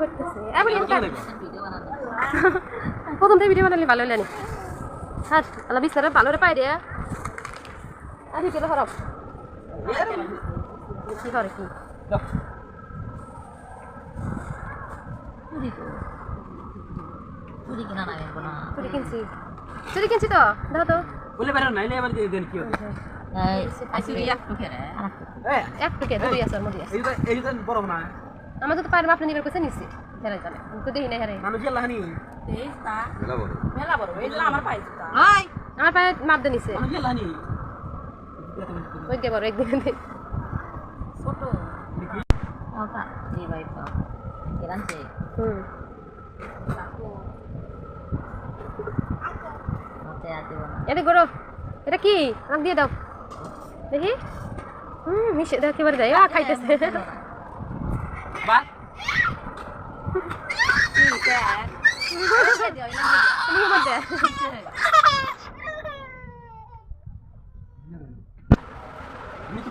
করতেছে? এবার প্রথম থেকে ভিডিও বানালে ভালো হলেনি হ্যাঁ আল্লাহ বিস্তারে ভালো রে পাই রে। আমি কেন হরব কি করে কি চুরি কিনা না চুরি কিনছি। চুরি কিনছি তো? দেখো তো। বলে বেরো নাইলে এবার দিয়ে দেন কি হবে? এই চুরি একটু খেরে এ এক টুকে দুই আছে ওর আছে। এই বড় না। আমার তো পায়ের মাপটা নিবে কোথায় নিছি। হেরে জানে আমি তো দেখি না হেরে মানুষ গেল হানি মেলা বড়। এই আমার পাইছি আমার পায়ে মাপ দিয়ে নিছে। মানুষ গেল হানি ওই গে বড় একদিন ছোট। ওটা। জি ভাই কেরানছে হুম। না। এটা গরো। এটা কি? আমাকে দিয়ে দাও। দেখি। হুম মিশে দাও কেবার দেয় খাইতেছে। তুমি কেবার দেয় আমি তো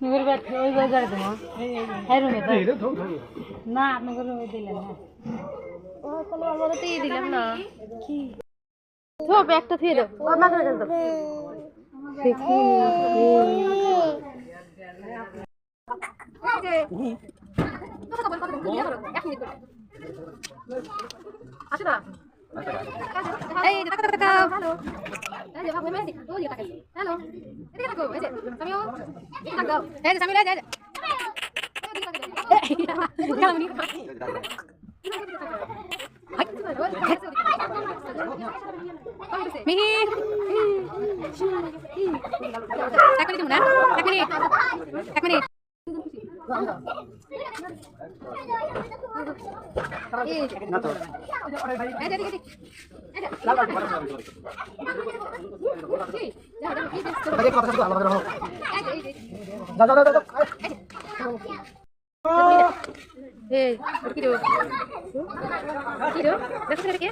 আপনাদের বাড়ি ওই বাজারে দেবো এই রুমে তো এই রে ধর ধর না আপনাদের রুমে দিলেন না ও তাহলে আমার মতো দিলাম না কি তো ব্যাগটা থুয়ে দাও ওর মাথায় রাখ দাও আসো না এই টাকা টাকা টাকা হ্যালো এই যে ভাবো মেসি ওই টাকা হ্যালো এদিকে থাকো এই যে সামিও এই টাকা দাও এই যে সামিও এই যে মিহির এক মিনিট না এক মিনিট এক মিনিট না তো আরে কথা কথা আলাদা রাখো যা যা যা যা এই কি রো কি রো দেখছ রে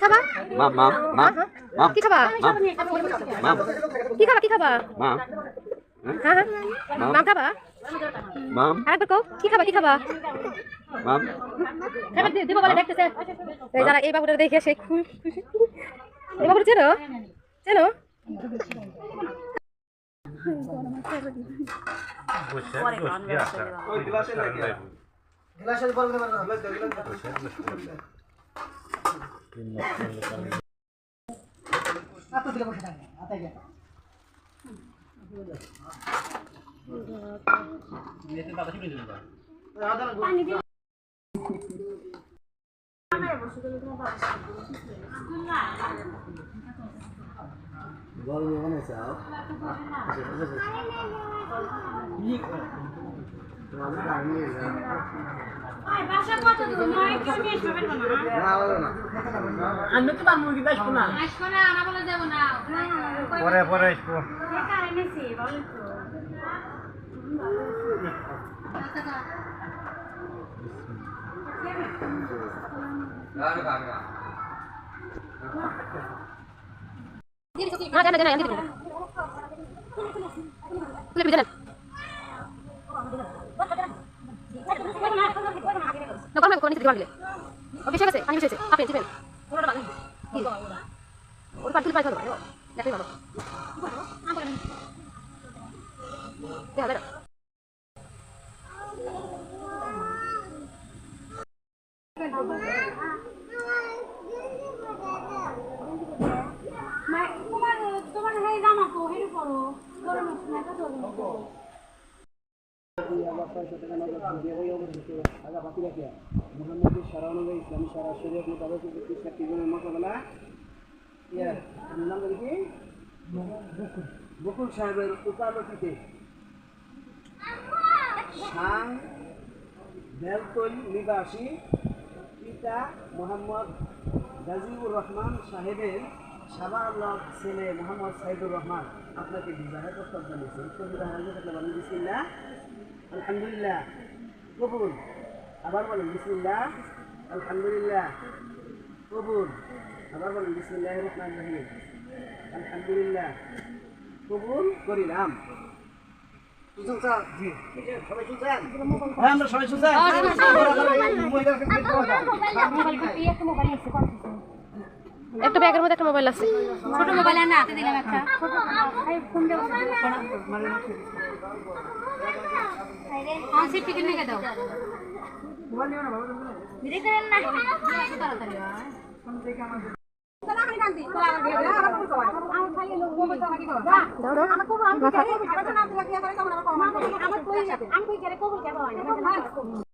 কে ইয়া আলাদা ভিতরে ভিতরে যান কি খাবা? mom, mom, কি খাবা কি খাবা? কি খাবা mom, হ্যাঁ হ্যাঁ খাবা? mom, আরেকবার কও কি খাবা কি খাবা? mom. খাবার দিব বলে দেখতেছে। এই যারা এই বাবুটা দেখে সে খুশি। এই বাবুটা চেনো? চেনো? ওই গ্লাসে লাগে। গ্লাসে বড় করে আমি তো কি আসব না পরে পরে আসব। হ্যাঁ জানা জানা আমি দিব তুলে বিদান আমি কোন দিকে পারলে ও বেশি গেছে, পানি বেশি গেছে। আপনি দিবেন। পুরোটা পানি ওর পাটি পাই ভালো দেখাই ভালো। দেখা বেরো তোমার তোমার জামা তো হেরে পড়ো। গরমের সময় তো নিবাসী পিতা মোহাম্মদ গাজীউর রহমান সাহেবের সাবাল্লাহ ছেলে মোহাম্মদ সাইদুর রহমান। আপনাকে বিবাহের প্রস্তাব জানিয়েছে। বিসমিল্লাহ। আলহামদুলিল্লাহ। কবুল। আবার বলেন বিসমিল্লাহ। আলহামদুলিল্লাহ। কবুল। আবার বলেন বিসমিল্লাহ রহমান রহিম। আলহামদুলিল্লাহ। কবুল করিলাম। হ্যাঁ আমরা সবাই শুনছেন। যায়। একটা ব্যাগের মধ্যে একটা মোবাইল আছে। ছোট মোবাইল না হাতে দিলাম একটা। হ্যাঁ সিট টিকিট নিয়ে দাও ধীরে করেন না তাড়াতাড়ি হয় দাও দাও